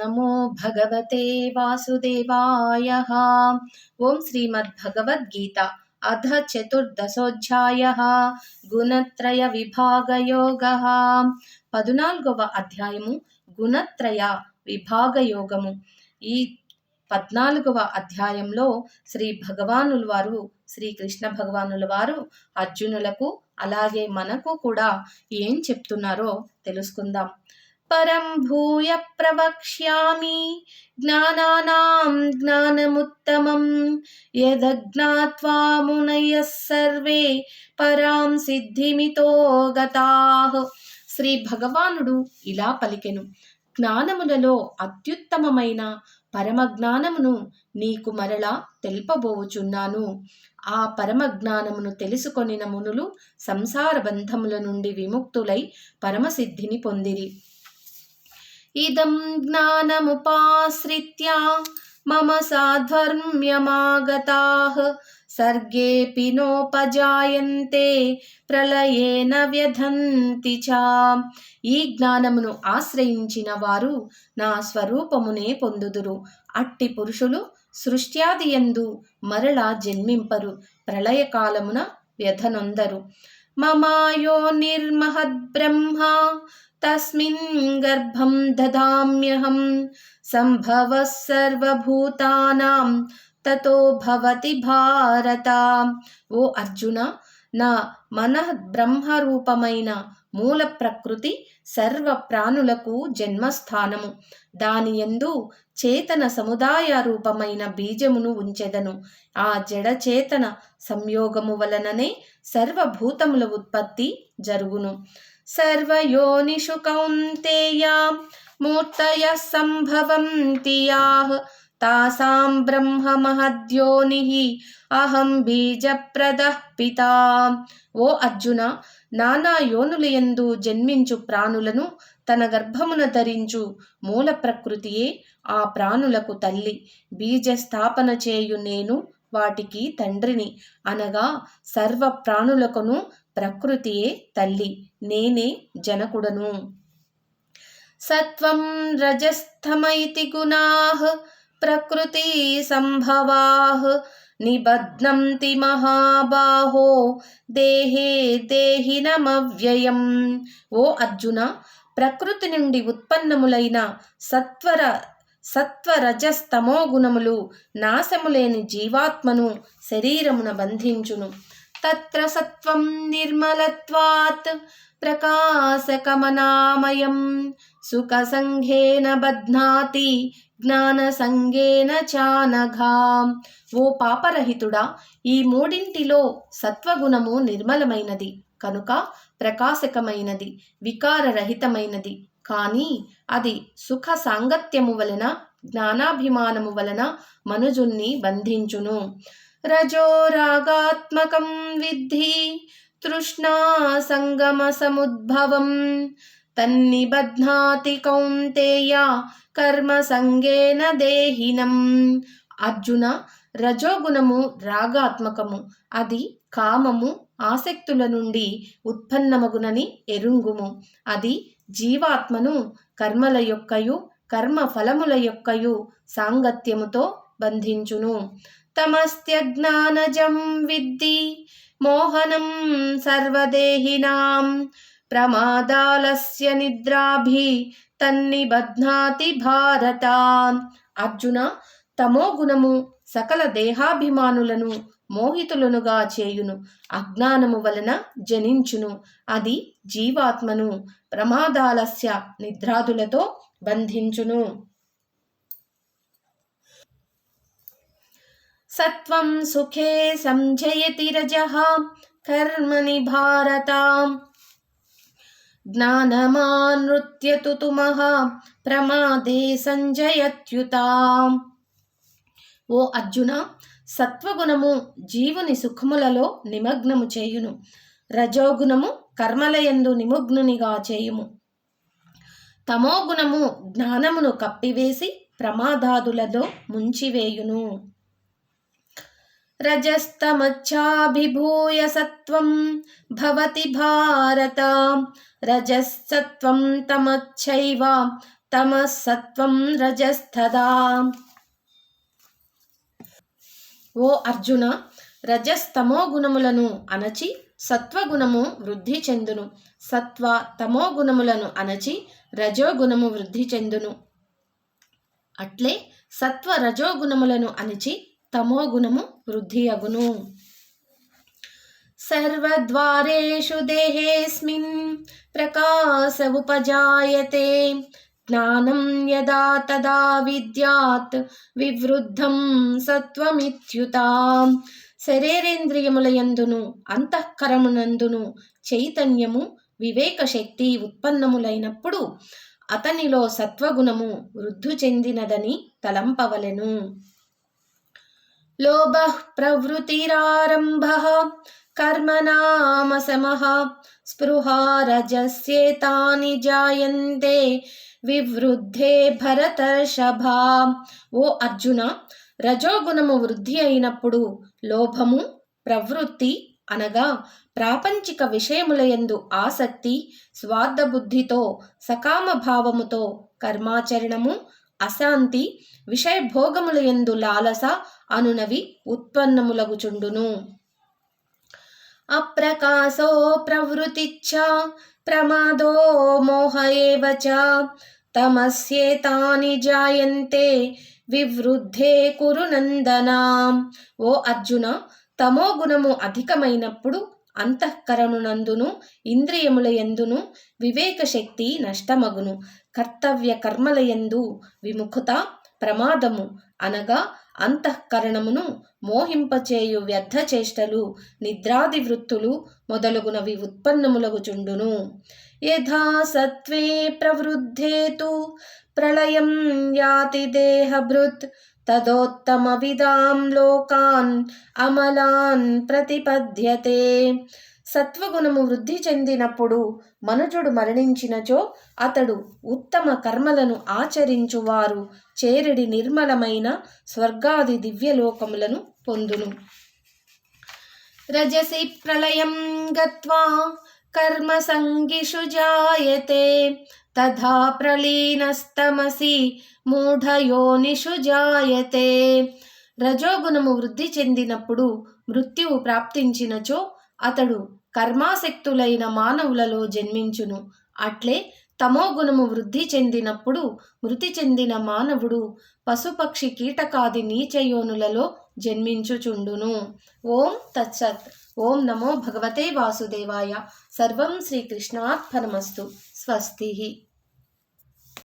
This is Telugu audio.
నమో భగవతే వాసుదేవాయ ఓం శ్రీమద్భగవద్గీత అధ చతుర్దశోధ్యాయ గుణత్రయ విభాగయోగ పదునాలుగవ అధ్యాయము గుణత్రయ విభాగయోగము ఈ పద్నాలుగవ అధ్యాయంలో శ్రీ భగవానుల వారు శ్రీకృష్ణ భగవానుల వారు అర్జునులకు అలాగే మనకు కూడా ఏం చెప్తున్నారో తెలుసుకుందాం. పరం భూయ ప్రవక్ష్యామి. జ్ఞానానాం జ్ఞానముత్తమం. యదజ్ఞాత్వా మునయ సర్వే పరాం సిద్ధిమితో గతాః. శ్రీ భగవానుడు ఇలా పలికెను. జ్ఞానములలో అత్యుత్తమమైన పరమ జ్ఞానమును నీకు మరలా తెలుపబోచున్నాను. ఆ పరమ జ్ఞానమును తెలుసుకొనిన మునులు సంసార బంధముల నుండి విముక్తులై పరమసిద్ధిని పొందిరి. ఇదం జ్ఞానముపాశ్రిత్య మమ సాధ్వర్మ్యమాగతా సర్గేపి నోపజాయంతే ప్రళయేన వ్యధంతి చ. ఈ జ్ఞానమును ఆశ్రయించిన వారు నా స్వరూపమునే పొందుదురు. అట్టి పురుషులు సృష్ట్యాది ఎందు మరలా జన్మింపరు. ప్రళయకాలమున వ్యధనొందరు. మమాయో నిర్మహద్బ్రహ్మ తస్మిన్ గర్భం దదామ్యహం సంభవ సర్వభూతానాం తతో భవతి భారత ఓ అర్జున నా మన బ్రహ్మరూపమైన మూల ప్రకృతి సర్వ ప్రాణులకు జన్మస్థానము దాని ఎందు చేతన సముదాయ రూపమైన బీజమును ఉంచెదను। ఆ జడ చేతన సంయోగము వలననే సర్వభూతముల ఉత్పత్తి జరుగును। సర్వయోనిషు కౌంతేయా మూర్తయ సంభవంతి తాసాం బ్రహ్మ మహద్యోని అహం బీజప్రద పితా ఓ అర్జున నానా యోనులయందు జన్మించు ప్రాణులను తన గర్భమున ధరించు మూల ప్రకృతియే ఆ ప్రాణులకు తల్లి బీజ స్థాపన చేయు నేను వాటికి తండ్రిని అనగా సర్వ ప్రాణులకును ప్రకృతియే తల్లి నేనే జనకుడను. సత్వం రజస్థమైతి గుణాః ప్రకృతి సంభవాః నిబధ్నంతి మహాబాహో దేహే దేహినమవ్యయం. ఓ అర్జున ప్రకృతి నుండి ఉత్పన్నములైన సత్వర సత్వరజస్తమో గుణములు నాశములేని జీవాత్మను శరీరమున బంధించును. తత్ర సత్వం నిర్మలత్వాత్ ప్రకాశకమనామయం. సుఖసంఘేన బధ్నాతి జ్ఞానసంగేన చానఘా. ఓ పాపరహితుడా ఈ మూడింటిలో సత్వగుణము నిర్మలమైనది కనుక ప్రకాశకమైనది వికారరహితమైనది. కానీ అది సుఖ సాంగత్యము వలన జ్ఞానాభిమానము వలన మనుజుణ్ణి బంధించును. రజోరాగాత్మకం విద్ధి తృష్ణా తన్నిబధ్నాతి కౌంతేయ కర్మ సంగేన దేహినం. అర్జున రజోగుణము రాగాత్మకము. అది కామము ఆసక్తుల నుండి ఉత్పన్నమగునని ఎరుంగుము. అది జీవాత్మను కర్మల యొక్కయు కర్మ ఫలముల యొక్కయు సాంగత్యముతో బంధించును. తమస్త్యజ్ఞానజం విద్ది మోహనం సర్వదేహినాం. ప్రమాదాలస్య నిద్రాభి తన్నిబధ్నాతి భారత. అర్జున తమో గుణము సకల దేహాభిమానులను మోహితులనుగా చేయును. అజ్ఞానము వలన జనించును. అది జీవాత్మను ప్రమాదాలస్య నిద్రాదులతో బంధించును. సత్వం సుఖే సంజయతి రజ కర్మని భారత జ్ఞానమానృత్యతు తుమః ప్రమాదే సంజయత్యుతా. ఓ అర్జున సత్వగుణము జీవుని సుఖములలో నిమగ్నము చేయును. రజోగుణము కర్మలయందు నిమగ్నునిగా చేయుము. తమోగుణము జ్ఞానమును కప్పివేసి ప్రమాదాదులలో ముంచివేయును. రజస్తమచ్చాభిభూయ సత్వం భవతి భారత రజస్సత్వం తమచ్చైవ తమస్సత్వం రజస్తదా ఓ అర్జున రజస్తమో గుణములను అణచి సత్వగుణము వృద్ధి చెందును సత్వ తమో గుణములను అణచి రజోగుణము వృద్ధి చెందును అట్లే సత్వ రజోగుణములను అణచి తమో గుణము వృద్ధి అగును సర్వద్వారేషు దేహేస్మిన్ ప్రకాశ ఉపజాయతే జ్ఞానం యదా తదా విద్యాత్ వివృద్ధం సత్వమిత్యుత. శరీరేంద్రియములయందును అంతఃకరమునందును చైతన్యము వివేక శక్తి ఉత్పన్నములైనప్పుడు అతనిలో సత్వగుణము వృద్ధి చెందినదని తలంపవలెను. లోభ ప్రవృతిరారంభ కర్మనామసమః స్పృహా రజస్యేతాని జాయంతే వివృద్ధే భరతర్షభా ఓ అర్జున రజోగుణము వృద్ధి అయినప్పుడు లోభము ప్రవృత్తి అనగా ప్రాపంచిక విషయములయందు ఆసక్తి స్వార్థబుద్ధితో సకామ భావముతో కర్మాచరణము అశాంతి విషయభోగములయందు లాలస అనునవి ఉత్పన్నములగుచుండును. అప్రకాశో ప్రవృతిచ్చ ప్రమాదో మోహ ఏవ తమస్యేతాని జాయంతే వివృద్ధే కురు నందనా. ఓ అర్జున తమో గుణము అధికమైనప్పుడు అంతఃకరణునందును ఇంద్రియముల యందును వివేక శక్తి నష్టమగును. కర్తవ్య కర్మల ఎందు విముఖత ప్రమాదము అనగా అంతఃకరణమును మోహింపచేయు వ్యర్థ చేష్టలు నిద్రాది వృత్తులు మొదలగునవి ఉత్పన్నములగుచుండును. యథా సత్వే ప్రవృద్ధే తు ప్రళయం యాతి దేహభృత్ తదోత్తమవిదాం లోకాన్ అమలాన్ ప్రతిపద్యతే. సత్వగుణము వృద్ధి చెందినప్పుడు మనుజుడు మరణించినచో అతడు ఉత్తమ కర్మలను ఆచరించువారు చేరడి నిర్మలమైన స్వర్గాది దివ్యలోకములను పొందును. రజసి ప్రళయం గత్వా కర్మ సంగిషు జాయతే. తథా ప్రలీనస్తమసి మూఢయోనిషు జాయతే. రజోగుణము వృద్ధి చెందినప్పుడు మృత్యువు ప్రాప్తించినచో అతడు కర్మాసక్తులైన మానవులలో జన్మించును. అట్లే తమో గుణము వృద్ధి చెందినప్పుడు మృతి చెందిన మానవుడు పశుపక్షి కీటకాది నీచయోనులలో జన్మించుచుండును. ఓం తత్సత్. ఓం నమో భగవతే వాసుదేవాయ. సర్వం శ్రీకృష్ణార్పణమస్తు. स्वस्ति